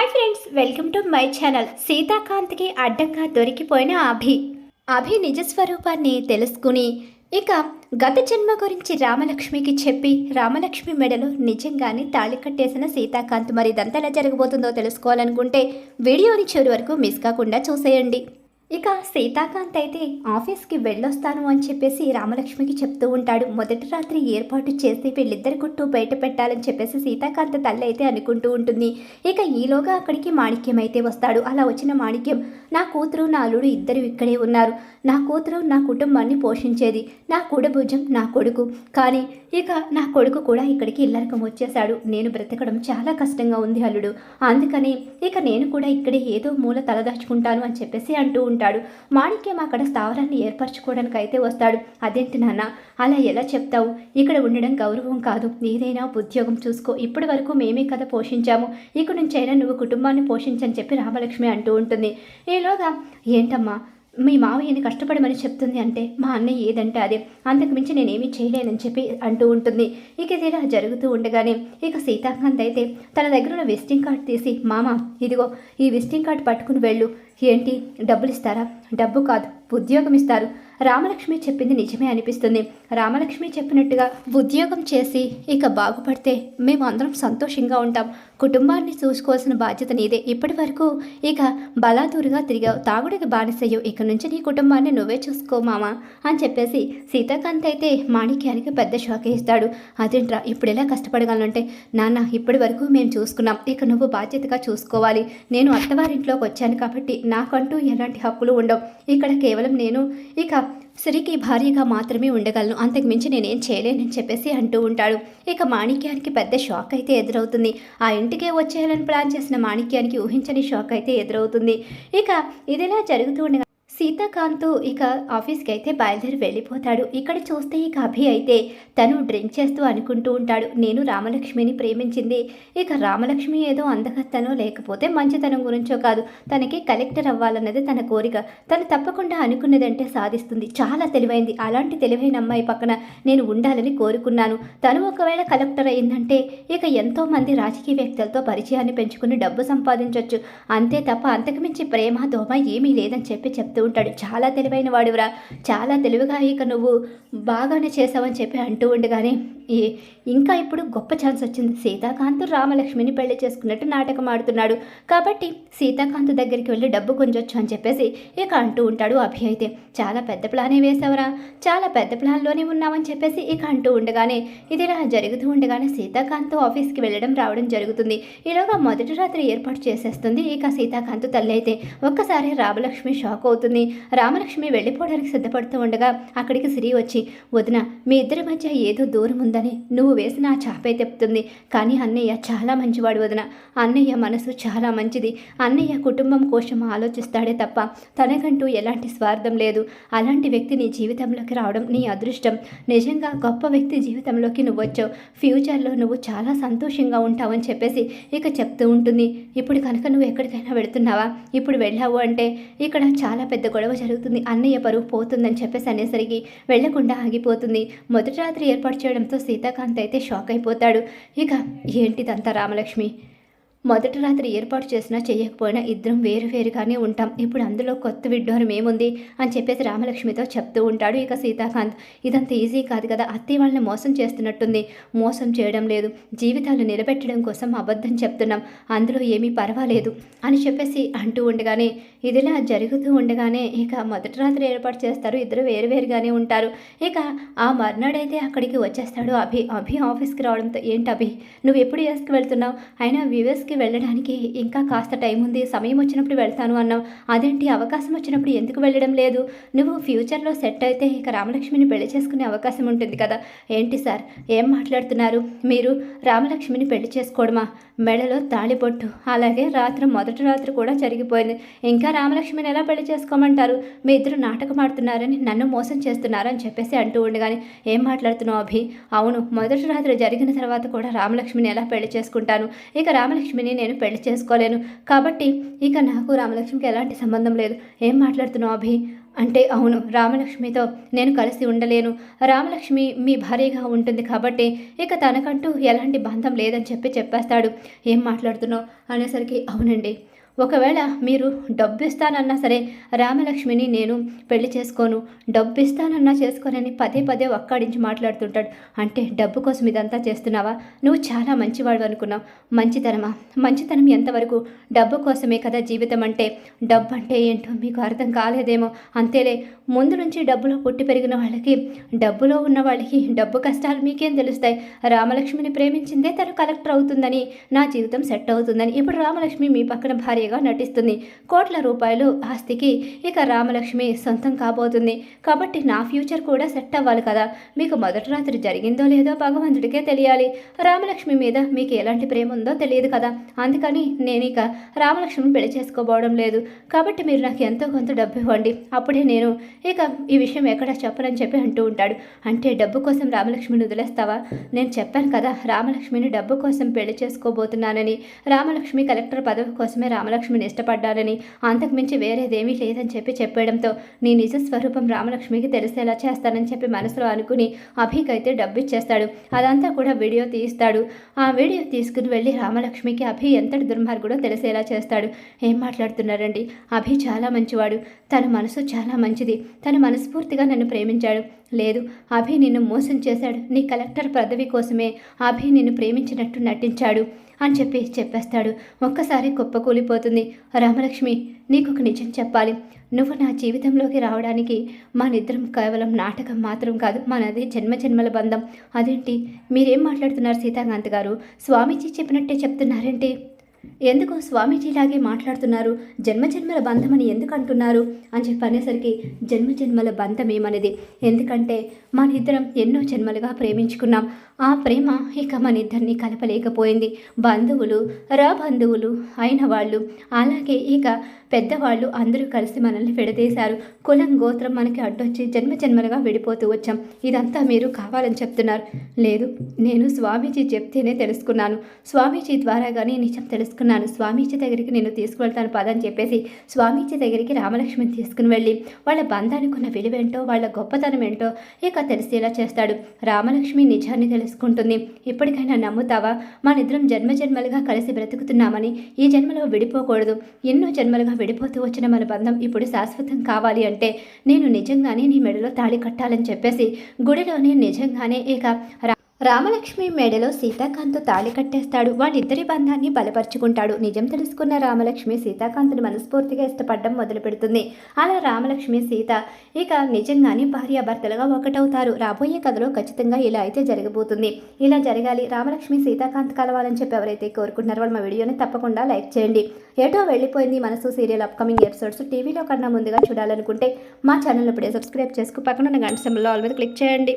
Hi friends welcome to my channel సీతాకాంత్కి అడ్డంగా దొరికిపోయిన అభి. అభి నిజ స్వరూపాన్ని తెలుసుకుని ఇక గత జన్మ గురించి రామలక్ష్మికి చెప్పి రామలక్ష్మి మెడలో నిజంగానే తాళి కట్టేసిన సీతాకాంత్ మరి ఇదంతా ఎలా జరగబోతుందో తెలుసుకోవాలనుకుంటే వీడియోని చివరి వరకు మిస్ కాకుండా చూసేయండి. ఇక సీతాకాంత్ అయితే ఆఫీస్కి వెళ్ళొస్తాను అని చెప్పేసి రామలక్ష్మికి చెప్తూ ఉంటాడు. మొదటి రాత్రి ఏర్పాటు చేసి వీళ్ళిద్దరి గుట్టు బయట పెట్టాలని చెప్పేసి సీతాకాంత్ తల్లి అయితే అనుకుంటూ ఉంటుంది. ఇక ఈలోగా అక్కడికి మాణిక్యం అయితే వస్తాడు. అలా వచ్చిన మాణిక్యం నా కూతురు నా అల్లుడు ఇద్దరు ఇక్కడే ఉన్నారు. నా కూతురు నా కుటుంబాన్ని పోషించేది. నా కూడభుజం నా కొడుకు. కానీ ఇక నా కొడుకు కూడా ఇక్కడికి ఇల్లరకం వచ్చేశాడు. నేను బ్రతకడం చాలా కష్టంగా ఉంది అల్లుడు. అందుకని ఇక నేను కూడా ఇక్కడే ఏదో మూల తలదాచుకుంటాను అని చెప్పేసి అంటూ ఉంటాడు. మాణిక్యం అక్కడ స్థావరాన్ని ఏర్పరచుకోవడానికి అయితే వస్తాడు. అదేంటి నాన్న? అలా ఎలా చెప్తావు? ఇక్కడ ఉండడం గౌరవం కాదు. ఏదైనా ఉద్యోగం చూసుకో. ఇప్పటి వరకు మేమే కదా పోషించాము. ఇక నుంచైనా నువ్వు కుటుంబాన్ని పోషించని చెప్పి రామలక్ష్మి అంటూ ఉంటుంది. ఈలోగా ఏంటమ్మా? మీ మావయ్యని కష్టపడమని చెప్తుంది అంటే మా అన్నయ్య ఏదంటే అదే. అంతకు మించి నేనేమీ చేయలేనని చెప్పి అంటూ ఉంటుంది. ఇక ఇది ఇలా జరుగుతూ ఉండగానే ఇక సీతాకాంత్ అయితే తన దగ్గర ఉన్న విజిటింగ్ కార్డ్ తీసి మామ ఇదిగో ఈ విజిటింగ్ కార్డ్ పట్టుకుని వెళ్ళు. ఏంటి? డబ్బులు ఇస్తారా డబ్బు కాదు ఉద్యోగం ఇస్తారు. రామలక్ష్మి చెప్పింది నిజమే అనిపిస్తుంది. రామలక్ష్మి చెప్పినట్టుగా ఉద్యోగం చేసి ఇక బాగుపడితే మేము అందరం సంతోషంగా ఉంటాం. కుటుంబాన్ని చూసుకోవాల్సిన బాధ్యత నీదే. ఇప్పటి వరకు ఇక బలాదూరుగా తిరిగావు. తాగుడికి బానిసయ్యవు ఇక నుంచి నీ కుటుంబాన్ని నువ్వే చూసుకో మామా అని చెప్పేసి సీతాకాంత్ అయితే మాణిక్యానికి పెద్ద షాక్ ఇస్తాడు అదేంట్రా ఇప్పుడు ఎలా కష్టపడగలనంటే నాన్న ఇప్పటి వరకు మేము చూసుకున్నాం. ఇక నువ్వు బాధ్యతగా చూసుకోవాలి. నేను అత్తవారింట్లోకి వచ్చాను కాబట్టి నాకంటూ ఎలాంటి హక్కులు ఉండవు. ఇక్కడ కేవలం నేను. ఇక సిరికి భార్యగా మాత్రమే ఉండగలను. అంతకు మించి నేనేం చేయలేనని చెప్పేసి అంటూ ఉంటాడు. ఇక మాణిక్యానికి పెద్ద షాక్ అయితే ఎదురవుతుంది. ఆ ఇంటికే వచ్చేయాలని ప్లాన్ చేసిన మాణిక్యానికి ఊహించని షాక్ అయితే ఎదురవుతుంది. ఇక ఇదిలా జరుగుతూ ఉండగా సీతాకాంత్ ఇక ఆఫీస్కి అయితే బయలుదేరి వెళ్ళిపోతాడు. ఇక్కడ చూస్తే ఇక అభి అయితే తను డ్రింక్ చేస్తూ అనుకుంటూ ఉంటాడు. నేను రామలక్ష్మిని ప్రేమించింది. ఇక రామలక్ష్మి ఏదో అందగత్తనో లేకపోతే మంచితనం గురించో కాదు. తనకి కలెక్టర్ అవ్వాలన్నది తన కోరిక. తను తప్పకుండా అనుకున్నదంటే సాధిస్తుంది. చాలా తెలివైంది. అలాంటి తెలివైన అమ్మాయి పక్కన నేను ఉండాలని కోరుకున్నాను. తను ఒకవేళ కలెక్టర్ అయిందంటే ఇక ఎంతో మంది రాజకీయ వ్యక్తులతో పరిచయాన్ని పెంచుకుని డబ్బు సంపాదించవచ్చు అంతే తప్ప అంతకుమించి ప్రేమ దోమ ఏమీ లేదని చెప్పి చెప్తూ ఉంటాడు. చాలా తెలివైన వాడివరా చాలా తెలివిగా ఇక నువ్వు బాగానే చేసావని చెప్పి అంటూ ఉండగానే ఈ ఇంకా ఇప్పుడు గొప్ప ఛాన్స్ వచ్చింది. సీతాకాంత్ రామలక్ష్మిని పెళ్ళి చేసుకున్నట్టు నాటకం ఆడుతున్నాడు. కాబట్టి సీతాకాంత్ దగ్గరికి వెళ్ళి డబ్బు కొంచొచ్చు అని చెప్పేసి ఇక అంటూ ఉంటాడు అభి అయితే. చాలా పెద్ద ప్లానే వేసావరా చాలా పెద్ద ప్లాన్లోనే ఉన్నామని చెప్పేసి ఇక అంటూ ఉండగానే ఇది ఇలా జరుగుతూ ఉండగానే సీతాకాంత్ ఆఫీస్కి వెళ్ళడం రావడం జరుగుతుంది. ఈలోగా మొదటి రాత్రి ఏర్పాటు చేసేస్తుంది ఇక సీతాకాంత్ తల్లి అయితే. ఒక్కసారి రామలక్ష్మి షాక్ అవుతుంది. రామలక్ష్మి వెళ్ళిపోవడానికి సిద్ధపడుతూ ఉండగా అక్కడికి సిరి వచ్చి వదిన మీ ఇద్దరి మధ్య ఏదో దూరం ఉందని నువ్వు వేసిన ఆ చాపే తెప్పుతుంది కానీ అన్నయ్య చాలా మంచివాడు వదిన. అన్నయ్య మనసు చాలా మంచిది. అన్నయ్య కుటుంబం కోసం ఆలోచిస్తాడే తప్ప తనకంటూ ఎలాంటి స్వార్థం లేదు. అలాంటి వ్యక్తి నీ జీవితంలోకి రావడం నీ అదృష్టం. నిజంగా గొప్ప వ్యక్తి జీవితంలోకి నువ్వు వచ్చావు. ఫ్యూచర్లో నువ్వు చాలా సంతోషంగా ఉంటావని చెప్పేసి ఇక చెప్తూ ఉంటుంది. ఇప్పుడు కనుక నువ్వు ఎక్కడికైనా వెళుతున్నావా? ఇప్పుడు వెళ్ళావు అంటే ఇక్కడ చాలా పెద్ద పెద్ద గొడవ జరుగుతుంది. అన్నయ్య పరువు పోతుందని చెప్పేసి అనేసరికి వెళ్ళకుండా ఆగిపోతుంది. మొదటి రాత్రి ఏర్పాటు చేయడంతో సీతాకాంత్ అయితే షాక్ అయిపోతాడు. ఇక ఏంటిదంతా రామలక్ష్మి? మొదటి రాత్రి ఏర్పాటు చేసినా చేయకపోయినా ఇద్దరం వేరు వేరుగానే ఉంటాం. ఇప్పుడు అందులో కొత్త విడ్డోరం ఏముంది? అని చెప్పేసి రామలక్ష్మితో చెప్తూ ఉంటాడు ఇక సీతాకాంత్. ఇదంత ఈజీ కాదు కదా అత్తయ్య వాళ్ళని మోసం చేస్తున్నట్టుంది. మోసం చేయడం లేదు. జీవితాలు నిలబెట్టడం కోసం అబద్ధం చెప్తున్నాం. అందులో ఏమీ పర్వాలేదు అని చెప్పేసి అంటూ ఉండగానే ఇదిలా జరుగుతూ ఉండగానే ఇక మొదటి రాత్రి ఏర్పాటు చేస్తారు. ఇద్దరు వేరువేరుగానే ఉంటారు. ఇక ఆ మర్నాడైతే అక్కడికి వచ్చేస్తాడు అభి. అభి ఆఫీస్కి రావడంతో ఏంటి అభి? నువ్వు ఎప్పుడు వేసుకు వెళ్తున్నావు? అయినా యూఎస్కి వెళ్ళడానికి ఇంకా కాస్త టైం ఉంది. సమయం వచ్చినప్పుడు వెళ్తాను అన్నావు. అదేంటి? అవకాశం వచ్చినప్పుడు ఎందుకు వెళ్ళడం లేదు? నువ్వు ఫ్యూచర్లో సెట్ అయితే ఇక రామలక్ష్మిని పెళ్ళి చేసుకునే అవకాశం ఉంటుంది కదా. ఏంటి సార్? ఏం మాట్లాడుతున్నారు? మీరు రామలక్ష్మిని పెళ్ళి చేసుకోవడమా? మెడలో తాళిపొట్టు అలాగే రాత్రి మొదటి రాత్రి కూడా జరిగిపోయింది. ఇంకా రామలక్ష్మిని ఎలా పెళ్ళి చేసుకోమంటారు? మీ ఇద్దరు నాటకం ఆడుతున్నారని నన్ను మోసం చేస్తున్నారని చెప్పేసి అంటూ ఉండగానే ఏం మాట్లాడుతున్నావు అభి? అవును మొదటి రాత్రి జరిగిన తర్వాత కూడా రామలక్ష్మిని ఎలా పెళ్ళి చేసుకుంటాను? ఇక రామలక్ష్మిని నేను పెళ్ళి చేసుకోలేను. కాబట్టి ఇక నాకు రామలక్ష్మికి ఎలాంటి సంబంధం లేదు. ఏం మాట్లాడుతున్నావు అభి? అంటే అవును రామలక్ష్మితో నేను కలిసి ఉండలేను. రామలక్ష్మి మీ భార్యగా ఉంటుంది కాబట్టి ఇక తనకంటూ ఎలాంటి బంధం లేదని చెప్పి చెప్పేస్తాడు. ఏం మాట్లాడుతున్నావు? అనేసరికి అవునండి. ఒకవేళ మీరు డబ్బు ఇస్తానన్నా సరే రామలక్ష్మిని నేను పెళ్ళి చేసుకోను. డబ్బు ఇస్తానన్నా చేసుకోనని పదే పదే ఒక్కడించి మాట్లాడుతుంటాడు. అంటే డబ్బు కోసం ఇదంతా చేస్తున్నావా? నువ్వు చాలా మంచివాడు అనుకున్నావు. మంచితనమా? మంచితనం ఎంతవరకు? డబ్బు కోసమే కదా జీవితం అంటే. డబ్బు అంటే ఏంటో మీకు అర్థం కాలేదేమో. అంతేలే ముందు నుంచి డబ్బులో పుట్టి పెరిగిన వాళ్ళకి డబ్బులో ఉన్న వాళ్ళకి డబ్బు కష్టాలు మీకేం తెలుస్తాయి? రామలక్ష్మిని ప్రేమించిందే తను కలెక్టర్ అవుతుందని నా జీవితం సెట్ అవుతుందని. ఇప్పుడు రామలక్ష్మి మీ పక్కన భార్య భార్యగా నటిస్తుంది. కోట్ల రూపాయలు ఆస్తికి ఇక రామలక్ష్మి సొంతం కాబోతుంది. కాబట్టి నా ఫ్యూచర్ కూడా సెట్ అవ్వాలి కదా. మీకు మొదటి రాత్రి జరిగిందో లేదో భగవంతుడికే తెలియాలి. రామలక్ష్మి మీద మీకు ఎలాంటి ప్రేమ ఉందో తెలియదు కదా. అందుకని నేను ఇక రామలక్ష్మిని పెళ్ళి చేసుకోబోవడం లేదు. కాబట్టి మీరు నాకు ఎంతో కొంత డబ్బు ఇవ్వండి. అప్పుడే నేను ఇక ఈ విషయం ఎక్కడ చెప్పనని చెప్పి అంటూ ఉంటాడు. అంటే డబ్బు కోసం రామలక్ష్మిని వదిలేస్తావా? నేను చెప్పాను కదా రామలక్ష్మిని డబ్బు కోసం పెళ్ళి చేసుకోబోతున్నానని. రామలక్ష్మి కలెక్టర్ పదవి కోసమే రామలక్ష్మిని ఇష్టపడ్డారని అంతకుమించి వేరేదేమీ లేదని చెప్పి చెప్పడంతో నీ నిజ స్వరూపం రామలక్ష్మికి తెలిసేలా చేస్తానని చెప్పి మనసులో అనుకుని అభికైతే డబ్బు ఇచ్చేస్తాడు అదంతా కూడా వీడియో తీస్తాడు ఆ వీడియో తీసుకుని వెళ్ళి రామలక్ష్మికి అభి ఎంతటి దుర్మార్గుడో తెలిసేలా చేస్తాడు. ఏం మాట్లాడుతున్నారండి? అభి చాలా మంచివాడు. తన మనసు చాలా మంచిది. తను మనస్ఫూర్తిగా నన్ను ప్రేమించాడు. లేదు అభి నిన్ను మోసం చేశాడు. నీ కలెక్టర్ పదవి కోసమే అభి నిన్ను ప్రేమించినట్టు నటించాడు అని చెప్పి చెప్పేస్తాడు. ఒక్కసారి కుప్పకూలిపోతుంది రామలక్ష్మి నీకు ఒక నిజం చెప్పాలి. నువ్వు నా జీవితంలోకి రావడానికి మనిద్దరం కేవలం నాటకం మాత్రం కాదు మనది జన్మ జన్మల బంధం. అదేంటి? మీరేం మాట్లాడుతున్నారు సీతాకాంత్ గారు? స్వామీజీ చెప్పినట్టే చెప్తున్నారేంటి? ఎందుకు స్వామీజీలాగే మాట్లాడుతున్నారు? జన్మజన్మల బంధమని ఎందుకు అంటున్నారు? అని చెప్పనేసరికి జన్మజన్మల బంధం ఏమనేది ఎందుకంటే మన ఇద్దరం ఎన్నో జన్మలుగా ప్రేమించుకున్నాం. ఆ ప్రేమ ఇక మన ఇద్దరిని కలపలేకపోయింది. బంధువులు రా బంధువులు అయిన వాళ్ళు అలాగే ఇక పెద్దవాళ్ళు అందరూ కలిసి మనల్ని విడదీశారు. కులం గోత్రం మనకి అడ్డొచ్చి జన్మ జన్మలుగా విడిపోతూ వచ్చాం. ఇదంతా మీరు కావాలని చెప్తున్నారు. లేదు నేను స్వామీజీ చెప్తేనే తెలుసుకున్నాను. స్వామీజీ ద్వారా కానీ నిజం తెలుసుకున్నాను స్వామీజీ దగ్గరికి నేను తీసుకువెళ్తాను పదని చెప్పేసి స్వామీజీ దగ్గరికి రామలక్ష్మిని తీసుకుని వెళ్ళి వాళ్ళ బంధానికి ఉన్న విలువేంటో వాళ్ళ గొప్పతనం ఏంటో ఇక తెలిసేలా చేస్తాడు. రామలక్ష్మి నిజాన్ని తెలుసుకుంటుంది. ఇప్పటికైనా నమ్ముతావా? మనిద్దరం జన్మ జన్మలుగా కలిసి బ్రతుకుతున్నామని ఈ జన్మలో విడిపోకూడదు. ఎన్నో జన్మలుగా విడిపోతూ వచ్చిన మన బంధం ఇప్పుడు శాశ్వతం కావాలి అంటే నేను నిజంగానే నీ మెడలో తాళి కట్టాలని చెప్పేసి గుడిలోనే నిజంగానే ఇక రా- రామలక్ష్మి మెడలో సీతాకాంత్ తాళి కట్టేస్తాడు. వాళ్ళిద్దరి బంధాన్ని బలపరుచుకుంటాడు. నిజం తెలుసుకున్న రామలక్ష్మి సీతాకాంత్ని మనస్ఫూర్తిగా ఇష్టపడడం మొదలు పెడుతుంది అలా రామలక్ష్మి సీత ఇక నిజంగానే భార్యాభర్తలుగా ఒకటవుతారు. రాబోయే కథలో ఖచ్చితంగా ఇలా అయితే జరగబోతుంది. ఇలా జరగాలి. రామలక్ష్మి సీతాకాంత్ కలవాలని చెప్పి ఎవరైతే కోరుకుంటున్నారో వాళ్ళు మా వీడియోని తప్పకుండా లైక్ చేయండి. ఏటో వెళ్ళిపోయింది మనసు సీరియల్ అప్కమింగ్ ఎపిసోడ్స్. టీవీలో కన్నా ముందుగా చూడాలనుకుంటే మా ఛానల్ ఇప్పుడే సబ్స్క్రైబ్ చేసుకు పక్కన ఉన్న గంట సింబల్లో ఆల్ మీద క్లిక్ చేయండి.